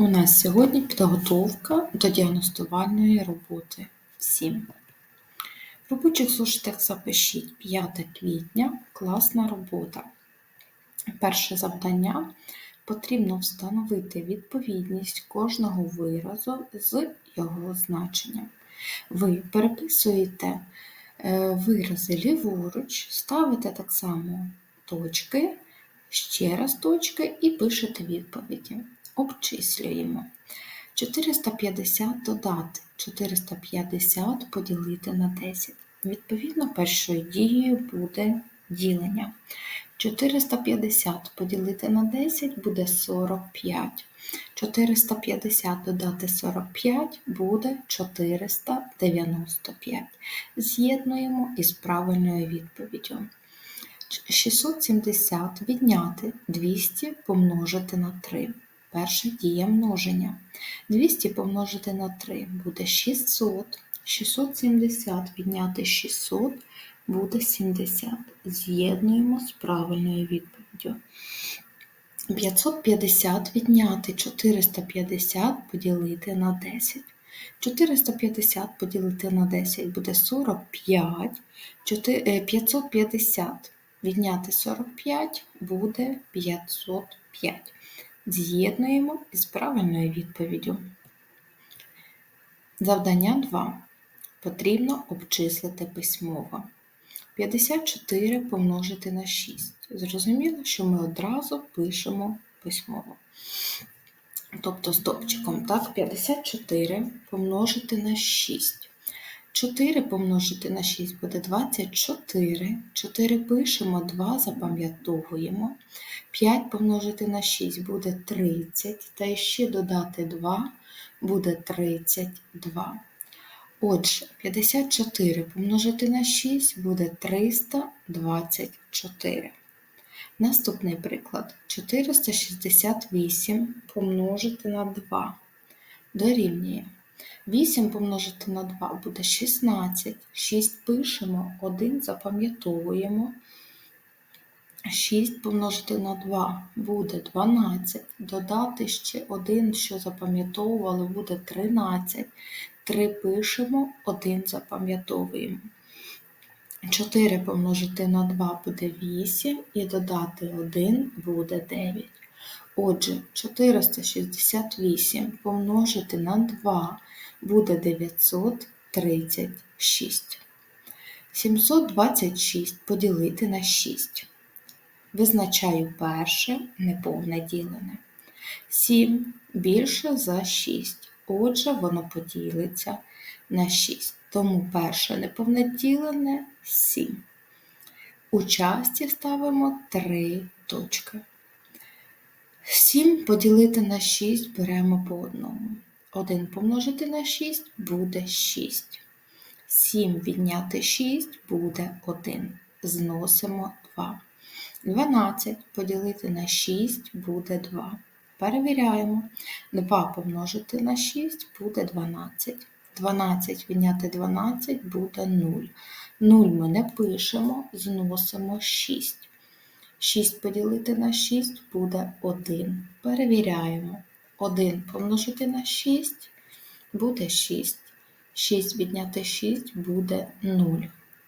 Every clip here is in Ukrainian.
У нас сьогодні підготовка до діагностувальної роботи 7. В робочих зошитах запишіть 5 квітня класна робота. Перше завдання потрібно встановити відповідність кожного виразу з його значенням. Ви переписуєте е, вирази ліворуч, ставите так само точки, ще раз точки і пишете відповіді обчислюємо. 450 додати 450 поділити на 10. Відповідно, першою дією буде ділення. 450 поділити на 10 буде 45. 450 додати 45 буде 495. З'єднуємо із правильною відповіддю. 670 відняти 200 помножити на 3. Перша дія множення. 200 помножити на 3 буде 600. 670 відняти 600 буде 70. З'єднуємо з правильною відповіддю. 550 відняти 450 поділити на 10. 450 поділити на 10 буде 45. 550 відняти 45 буде 505 з'єднуємо із правильною відповіддю. Завдання 2. Потрібно обчислити письмово. 54 помножити на 6. Зрозуміло, що ми одразу пишемо письмово. Тобто стопчиком, так, 54 помножити на 6. 4 помножити на 6 буде 24. 4 пишемо, 2 запам'ятовуємо. 5 помножити на 6 буде 30, та ще додати 2 буде 32. Отже, 54 помножити на 6 буде 324. Наступний приклад 468 помножити на 2 дорівнює. 8 помножити на 2 буде 16. 6 пишемо, 1 запам'ятовуємо. 6 помножити на 2 буде 12. Додати ще 1, що запам'ятовували, буде 13. 3 пишемо, 1 запам'ятовуємо. 4 помножити на 2 буде 8 і додати 1 буде 9. Отже, 468 помножити на 2 буде 936. 726 поділити на 6. Визначаю перше неповне ділене. 7 більше за 6. Отже, воно поділиться на 6. Тому перше неповне ділене 7. У часті ставимо 3 точки. 7 поділити на 6 беремо по одному. 1 помножити на 6 буде 6. 7 відняти 6 буде 1. Зносимо 2. 12 поділити на 6 буде 2. Перевіряємо. 2 помножити на 6 буде 12. 12 відняти 12 буде 0. 0 ми не пишемо, зносимо 6. 6 поділити на 6 буде 1. Перевіряємо. 1 помножити на 6 буде 6. 6 відняти 6 буде 0.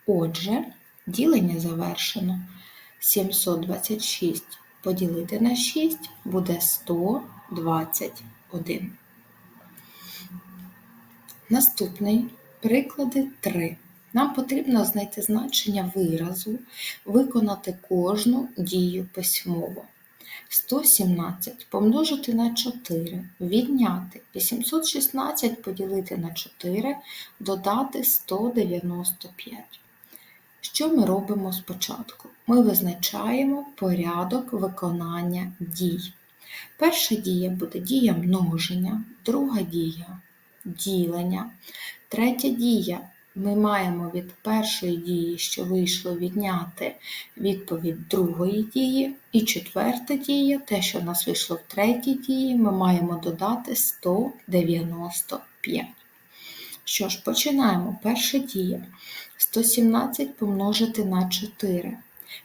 Отже, ділення завершено. 726 поділити на 6 буде 121. Наступний приклади 3. Нам потрібно знайти значення виразу, виконати кожну дію письмово. 117 помножити на 4, відняти 816 поділити на 4, додати 195. Що ми робимо спочатку? Ми визначаємо порядок виконання дій. Перша дія буде дія множення, друга дія ділення, третя дія ми маємо від першої дії, що вийшло відняти відповідь другої дії, і четверта дія, те, що в нас вийшло в третій дії, ми маємо додати 195. Що ж, починаємо. Перша дія. 117 помножити на 4.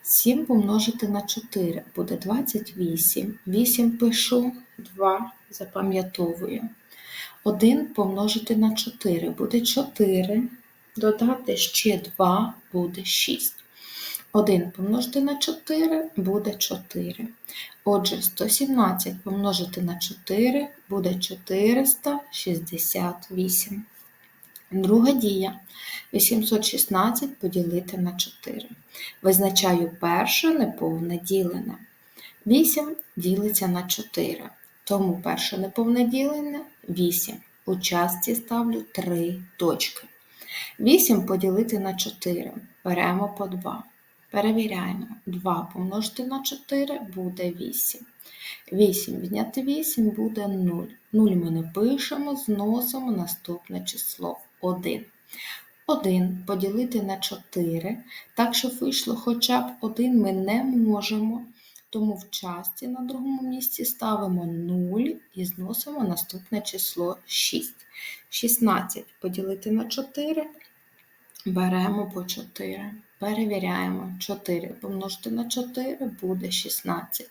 7 помножити на 4 буде 28. 8 пишу, 2 запам'ятовую. 1 помножити на 4 буде 4. Додати ще 2 буде 6. 1 помножити на 4 буде 4. Отже, 117 помножити на 4 буде 468. Друга дія. 816 поділити на 4. Визначаю перше неповне ділене. 8 ділиться на 4. Тому перше неповне ділене 8. У частці ставлю 3 точки. 8 поділити на 4. Беремо по 2. Перевіряємо. 2 помножити на 4 буде 8. 8 відняти 8 буде 0. 0 ми не пишемо, зносимо наступне число 1. 1 поділити на 4, так, щоб вийшло хоча б 1 ми не можемо, тому в часті на другому місці ставимо 0 і зносимо наступне число 6. 16 поділити на 4, беремо по 4. Перевіряємо 4 помножити на 4 буде 16.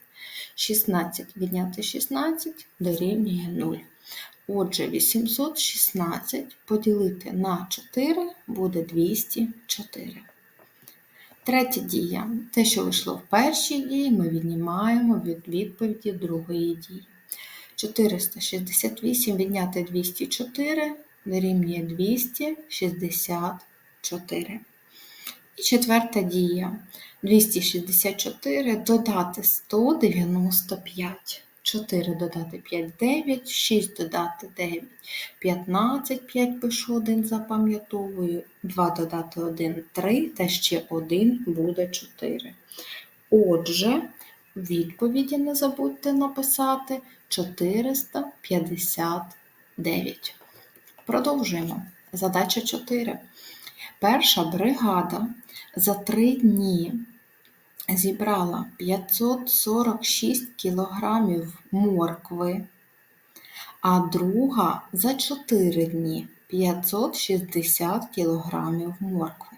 16 відняти 16 дорівнює 0. Отже, 816 поділити на 4 буде 204. Третя дія. Те, що вийшло в першій дії, ми віднімаємо від відповіді другої дії. 468 відняти 204 дорівнює 264. І четверта дія. 264 додати 195. 4 додати 5 9, 6 додати 9 15, 5 пишу 1, запам'ятовую, 2 додати 1 3 та ще 1 буде 4. Отже, відповіді не забудьте написати 459. Продовжуємо. Задача 4. Перша бригада за 3 дні зібрала 546 кілограмів моркви, а друга за 4 дні 560 кілограмів моркви.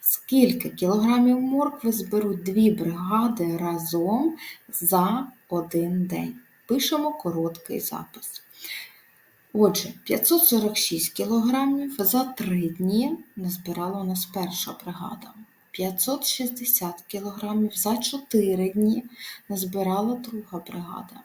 Скільки кілограмів моркви зберуть дві бригади разом за один день? Пишемо короткий запис. Отже, 546 кілограмів за 3 дні назбирала у нас перша бригада. 560 кг за 4 дні назбирала друга бригада.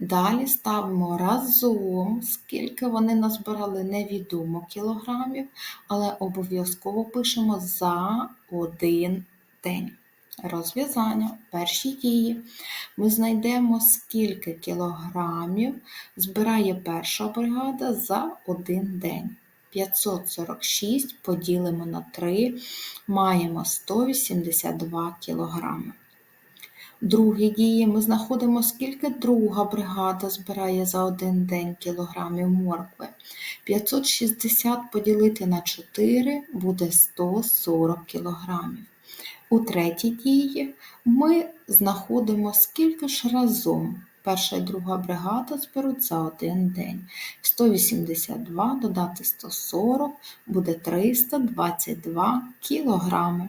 Далі ставимо разом, скільки вони назбирали, невідомо кілограмів, але обов'язково пишемо за один день. Розв'язання перші дії. Ми знайдемо, скільки кілограмів збирає перша бригада за один день. 546 поділимо на 3, маємо 182 кг. Другі дії ми знаходимо, скільки друга бригада збирає за один день кілограмів моркви. 560 поділити на 4 буде 140 кілограмів. У третій дії ми знаходимо, скільки ж разом перша і друга бригада зберуть за один день. 182 додати 140 буде 322 кілограми.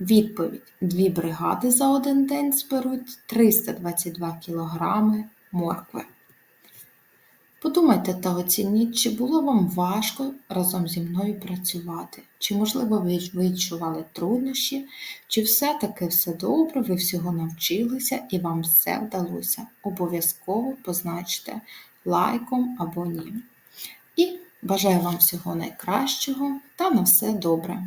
Відповідь: дві бригади за один день зберуть 322 кілограми моркви. Подумайте та оцініть, чи було вам важко разом зі мною працювати, чи, можливо, ви відчували труднощі, чи все-таки все добре, ви всього навчилися і вам все вдалося. Обов'язково позначте лайком або ні. І бажаю вам всього найкращого та на все добре!